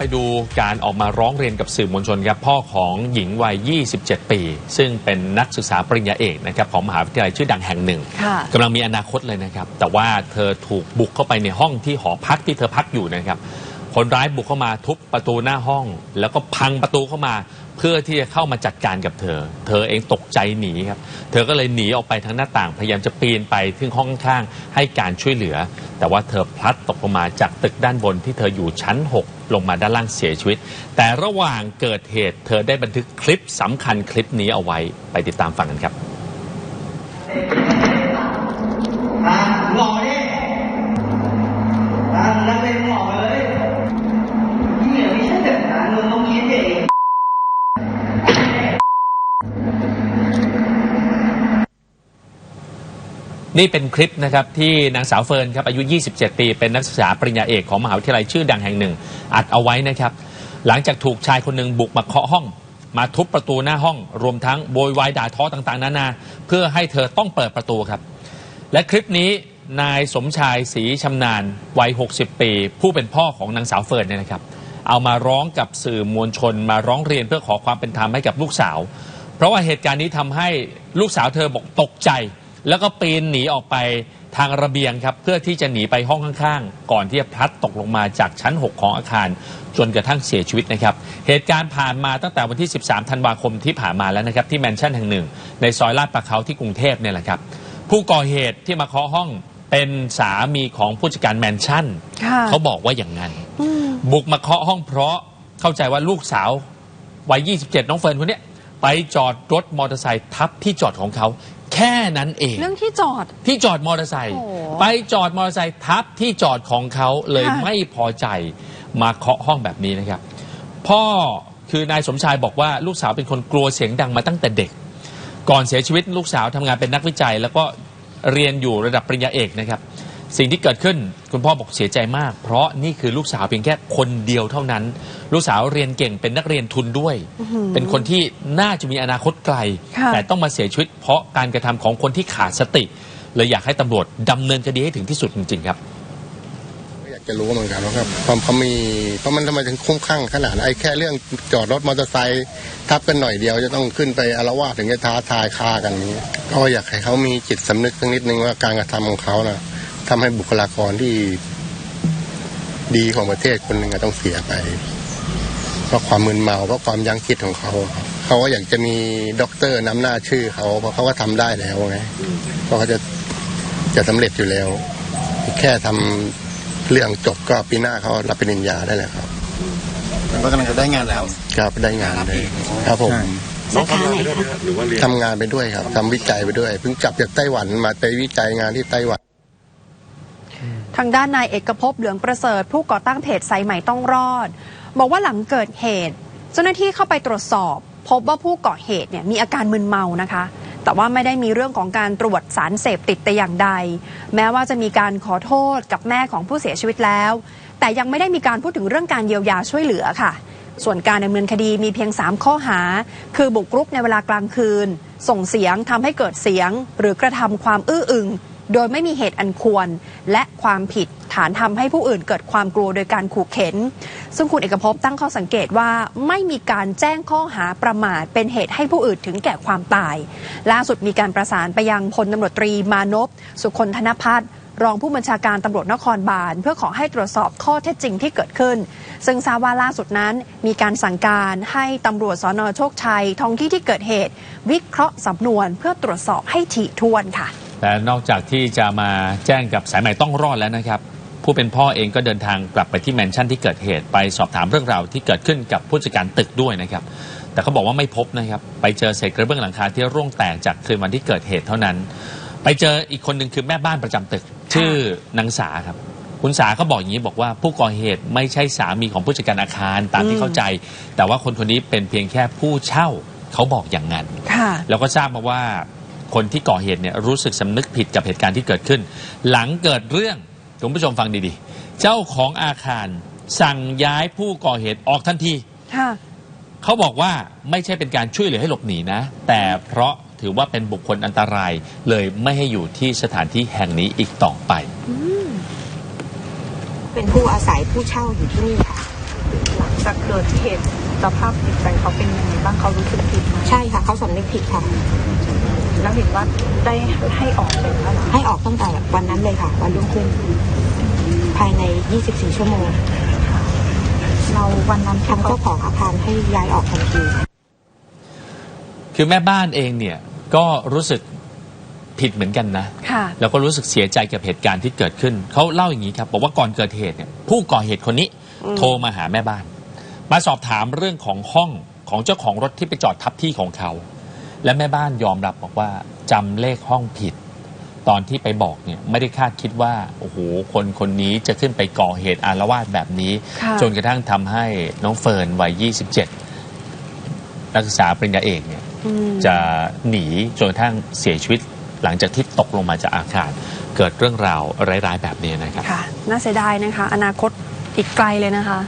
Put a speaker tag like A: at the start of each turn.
A: ไปดูการออกมาร้องเรียนกับสื่อมวลชนครับพ่อของหญิงวัย 27 ปี ซึ่งเป็นนักศึกษาปริญญาเอกนะครับของมหาวิทยาลัยชื่อดังแห่งหนึ่ง
B: ค่ะ
A: กำลังมีอนาคตเลยนะครับ แต่ว่าเธอถูกบุกเข้าไปในห้องที่หอพักที่เธอพักอยู่นะครับ คนร้ายบุกเข้ามาทุบประตูหน้าห้อง แล้วก็พังประตูเข้ามา เพื่อที่จะเข้ามาจัดการกับเธอ เธอเองตกใจหนีครับ เธอก็เลยหนีออกไปทางหน้าต่าง พยายามจะปีนไปที่ห้องข้างให้การช่วยเหลือ แต่ว่าเธอพลัดตกลงมาจากตึกด้านบนที่เธออยู่ชั้น 6 ลงมาด้านล่างเสียชีวิต แต่ระหว่างเกิดเหตุ เธอได้บันทึกคลิปสำคัญคลิปนี้เอาไว้ไปติดตามฟังกันครับ นี่เป็นคลิปนะครับที่นางสาวเฟิร์นครับอายุ 27 ปี เป็นนักศึกษาปริญญาเอกของมหาวิทยาลัยชื่อดังแห่งหนึ่ง อัดเอาไว้นะครับ หลังจากถูกชายคนหนึ่งบุกมาเคาะห้อง มาทุบประตูหน้าห้อง รวมทั้งโวยวายด่าทอต่างๆ นานา เพื่อให้เธอต้องเปิดประตูครับ และคลิปนี้นายสมชายศรีชำนาญวัย 60 ปี ผู้เป็นพ่อของนางสาวเฟิร์นเนี่ยนะครับ เอามาร้องกับสื่อมวลชน มาร้องเรียนเพื่อขอความเป็นธรรมให้กับลูกสาว เพราะว่าเหตุการณ์นี้ทำให้ลูกสาวเธอบอกตกใจ แล้วก็ปีนหนีออกไปทางระเบียงครับ เพื่อที่จะหนีไปห้องข้างๆ ก่อนที่จะพลัดตกลงมาจากชั้น 6 ของอาคาร จนกระทั่งเสียชีวิตนะครับ เหตุการณ์ผ่านมาตั้งแต่วันที่ 13 ธันวาคมที่ผ่านมาแล้วนะครับที่แมนชั่นแห่งหนึ่ง ในซอยลาดประเขาที่กรุงเทพเนี่ยแหละครับ ผู้ก่อเหตุที่มาเคาะห้องเป็นสามีของผู้จัดการแมนชั่น
B: ค่ะ
A: เขาบอกว่าอย่างนั้น
B: อืม
A: บุกมาเคาะห้องเพราะเข้าใจว่าลูกสาววัย 27 น้องเฟิร์นคนเนี้ยไปจอดรถมอเตอร์ไซค์ทับที่จอดของเขา แค่นั้นเอง
B: เรื่องที่จอด
A: ที่จอดมอเตอร์ไซค์
B: โอ้
A: ไปจอดมอเตอร์ไซค์ทับที่จอดของเขาเลย
B: ค่ะ
A: ไม่พอใจมาเคาะห้องแบบนี้นะครับ พ่อคือนายสมชายบอกว่าลูกสาวเป็นคนกลัวเสียงดังมาตั้งแต่เด็ก ก่อนเสียชีวิตลูกสาวทำงานเป็นนักวิจัย แล้วก็เรียนอยู่ระดับปริญญาเอกนะครับ สิ่งที่เกิดขึ้นคุณพ่อบอกเสียใจมาก เพราะนี่คือลูกสาวเพียงแค่คนเดียวเท่านั้น ลูกสาวเรียนเก่งเป็นนักเรียนทุนด้วย เป็นคนที่น่าจะมีอนาคตไกล
B: ค่ะ
A: แต่ต้องมาเสียชีวิต เพราะการกระทำของคนที่ขาดสติเลยอยากให้ตำรวจดำเนินคดีให้ถึงที่สุดจริงๆครับ
C: ก็อยากจะรู้เหมือนกันว่าครับความเขามีเพราะมันทำไมถึงคุ้มข้างขนาดนั้นไอ้แค่เรื่องจอดรถมอเตอร์ไซค์ทับกันหน่อยเดียวจะต้องขึ้นไปอารวาสถึงจะท้าทายฆ่ากันนี้ ก็อยากให้เขามีจิตสำนึกสักนิดนึงว่าการกระทำของเขานะ ทำให้บุคลากรที่ดีของประเทศคนหนึ่งอะต้องเสียไป เพราะความมึนเมาเพราะความยั้งคิดของเขาครับเขาก็อยากจะมีด็อกเตอร์นำหน้าชื่อเขาเพราะเขาก็ทำได้แล้วไงเพราะเขาจะจะสำเร็จอยู่แล้ว แค่ทำเรื่องจบก็ปีหน้าเขารับปริญญาได้แล้วครับ
D: มันก็กำลังจะได้งานแล้ว
C: ครับได้งานเลยครับผม
D: น้องทำงานไปด้วยไหมครับหรือว่าเรียน
C: ทำงานไปด้วยครับทำวิจัยไปด้วยเพิ่งกลับจากไต้หวันมาไปวิจัยงานที่ไต้หวัน
B: ทางด้านนายเอกภพเหลืองประเสริฐ ผู้ก่อตั้งเพจสายใหม่ต้องรอด บอกว่าหลังเกิดเหตุ เจ้าหน้าที่เข้าไปตรวจสอบ พบว่าผู้ก่อเหตุเนี่ยมีอาการมึนเมานะคะ แต่ว่าไม่ได้มีเรื่องของการตรวจสารเสพติดแต่อย่างใด แม้ว่าจะมีการขอโทษกับแม่ของผู้เสียชีวิตแล้ว แต่ยังไม่ได้มีการพูดถึงเรื่องการเยียวยาช่วยเหลือค่ะส่วนการดำเนินคดีมีเพียง 3 ข้อหา คือบุกรุกในเวลากลางคืน ส่งเสียงทำให้เกิดเสียง หรือกระทำความอื้ออึง โดยไม่มีเหตุอันควร และความผิดฐานทำให้ผู้อื่นเกิดความกลัวโดยการขู่เข็น ซึ่งคุณเอกภพตั้งข้อสังเกตว่าไม่มีการแจ้งข้อหาประมาทเป็นเหตุให้ผู้อื่นถึงแก่ความตาย ล่าสุดมีการประสานไปยังพลตำรวจตรีมานพสุคนธนพัฒน์รองผู้บัญชาการตำรวจนครบาล เพื่อขอให้ตรวจสอบข้อเท็จจริงที่เกิดขึ้น ซึ่งทราบว่าล่าสุดนั้น มีการสั่งการให้ตำรวจสนโชคชัยท้องที่ที่เกิดเหตุ วิเคราะห์สำนวนเพื่อตรวจสอบให้ถี่ถ้วนค่ะ
A: แต่นอกจากที่จะมาแจ้งกับสายใหม่ต้องรอดแล้วนะครับ ผู้เป็นพ่อเองก็เดินทางกลับไปที่แมนชั่นที่เกิดเหตุไปสอบถามเรื่องราวที่เกิดขึ้นกับผู้จัดการตึกด้วยนะครับ แต่เขาบอกว่าไม่พบนะครับ ไปเจอเศษกระเบื้องหลังคาที่ร่วงแตกจากคืนวันที่เกิดเหตุเท่านั้น ไปเจออีกคนหนึ่งคือแม่บ้านประจำตึก ชื่อนางสาครับ คุณสาเขาบอกอย่างนี้บอกว่าผู้ก่อเหตุไม่ใช่สามีของผู้จัดการอาคารตามที่เข้าใจ แต่ว่าคนคนนี้เป็นเพียงแค่ผู้เช่าเขาบอกอย่างนั้น
B: ค่ะ
A: แล้วก็ทราบมาว่า คนที่ก่อเหตุเนี่ยรู้สึกสำนึกผิดกับเหตุการณ์ที่เกิดขึ้น หลังเกิดเรื่องคุณผู้ชมฟังดีๆ เจ้าของอาคารสั่งย้ายผู้ก่อเหตุออกทันที
B: ค่ะ
A: เขาบอกว่าไม่ใช่เป็นการช่วยเหลือให้หลบหนีนะ แต่เพราะถือว่าเป็นบุคคลอันตรายเลยไม่ให้อยู่ที่สถานที่แห่งนี้อีกต่อไป
E: เป็นผู้อาศัยผู้เช่าอยู่ที่นี่ค่ะจากเกิดเหตุสภาพจิตใจเขาเป็นยังไงบ้างเขารู้สึกผิดไหม
F: ใช่ค่ะ เขาสำนึกผิดค่ะ
E: แล้วเห็นว่าได้ให้ออกไปแล้วเหรอ
F: ให้ออกตั้งแต่วันนั้นเลยค่ะ วันรุ่งขึ้น ภายใน 24 ชั่วโมง
E: เราวันนั้น
F: ทางเจ้าของอาคารให้ย้ายออกทันที
A: คือแม่บ้านเองเนี่ยก็รู้สึกผิดเหมือนกันนะ
B: ค่ะ
A: แล้วก็รู้สึกเสียใจกับเหตุการณ์ที่เกิดขึ้น เขาเล่าอย่างนี้ครับ บอกว่าก่อนเกิดเหตุเนี่ยผู้ก่อเหตุคนนี้โทรมาหาแม่บ้าน มาสอบถามเรื่องของห้องของเจ้าของรถที่ไปจอดทับที่ของเขา และแม่บ้านยอมรับบอกว่าจำเลขห้องผิด ตอนที่ไปบอกเนี่ยไม่ได้คาดคิดว่าโอ้โหคนคนนี้จะขึ้นไปก่อเหตุอารวาสแบบนี้
B: ค่ะ
A: จนกระทั่งทำให้น้องเฟิร์นวัย 27 นักศึกษาปริญญาเอกเนี่ย
B: อืม
A: จะหนีจนกระทั่งเสียชีวิตหลังจากที่ตกลงมาจากอาคาร เกิดเรื่องราวร้ายๆแบบนี้นะครับ
B: ค่ะ น่าเสียดายนะคะ อนาคตอีกไกลเลยนะคะ